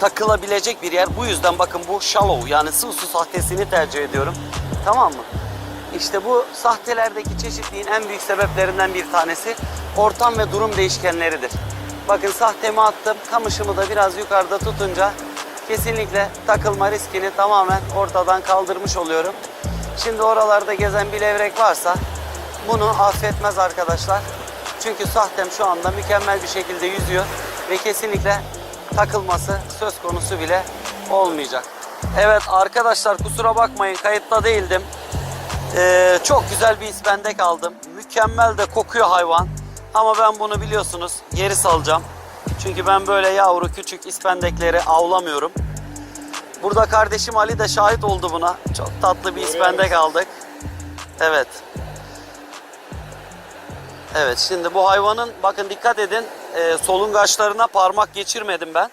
takılabilecek bir yer. Bu yüzden bakın bu shallow yani sığ su sahtesini tercih ediyorum. Tamam mı? İşte bu sahtelerdeki çeşitliğin en büyük sebeplerinden bir tanesi ortam ve durum değişkenleridir. Bakın sahtemi attım, kamışımı da biraz yukarıda tutunca kesinlikle takılma riskini tamamen ortadan kaldırmış oluyorum. Şimdi oralarda gezen bir levrek varsa bunu affetmez arkadaşlar. Çünkü sahtem şu anda mükemmel bir şekilde yüzüyor ve kesinlikle takılması söz konusu bile olmayacak. Evet arkadaşlar kusura bakmayın kayıtta değildim. Ee, çok güzel bir ispendek aldım. Mükemmel de kokuyor hayvan. Ama ben bunu biliyorsunuz geri salacağım. Çünkü ben böyle yavru küçük ispendekleri avlamıyorum. Burada kardeşim Ali de şahit oldu buna. Çok tatlı bir ispendek aldık. Evet. Evet şimdi bu hayvanın bakın dikkat edin e, solungaçlarına parmak geçirmedim ben.